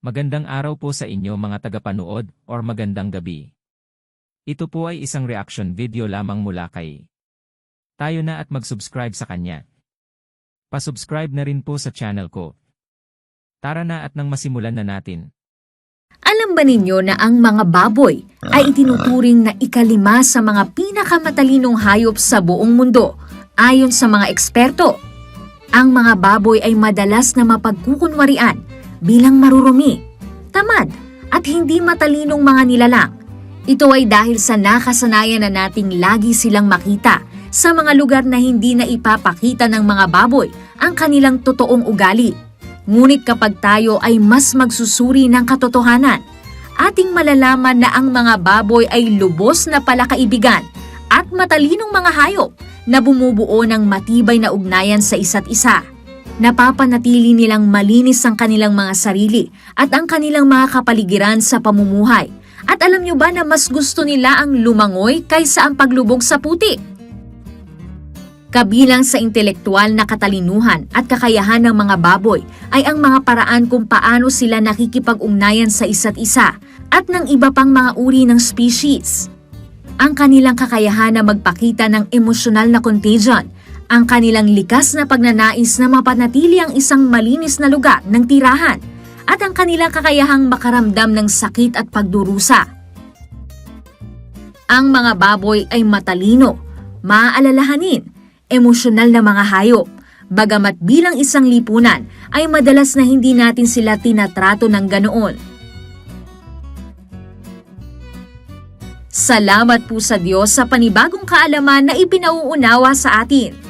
Magandang araw po sa inyo mga tagapanood or magandang gabi. Ito po ay isang reaction video lamang mula kay. Tayo na at mag-subscribe sa kanya. Pasubscribe na rin po sa channel ko. Tara na at nang masimulan na natin. Alam ba ninyo na ang mga baboy ay itinuturing na ikalima sa mga pinakamatalinong hayop sa buong mundo ayon sa mga eksperto? Ang mga baboy ay madalas na mapagkukunwarian bilang marurumi, tamad at hindi matalinong mga nilalang. Ito ay dahil sa nakasanayan na nating lagi silang makita sa mga lugar na hindi na ipapakita ng mga baboy ang kanilang totoong ugali. Ngunit kapag tayo ay mas magsusuri ng katotohanan, ating malalaman na ang mga baboy ay lubos na palakaibigan at matalinong mga hayop na bumubuo ng matibay na ugnayan sa isa't isa. Napapanatili nilang malinis ang kanilang mga sarili at ang kanilang mga kapaligiran sa pamumuhay. At alam nyo ba na mas gusto nila ang lumangoy kaysa ang paglubog sa putik? Kabilang sa intelektual na katalinuhan at kakayahan ng mga baboy ay ang mga paraan kung paano sila nakikipag-ugnayan sa isa't isa at ng iba pang mga uri ng species. Ang kanilang kakayahan na magpakita ng emosyonal na contagion, ang kanilang likas na pagnanais na mapanatili ang isang malinis na lugar ng tirahan, at ang kanilang kakayahang makaramdam ng sakit at pagdurusa. Ang mga baboy ay matalino, maaalalahanin, emosyonal na mga hayop. Bagamat bilang isang lipunan ay madalas na hindi natin sila tinatrato ng ganoon. Salamat po sa Diyos sa panibagong kaalaman na ipinauunawa sa atin.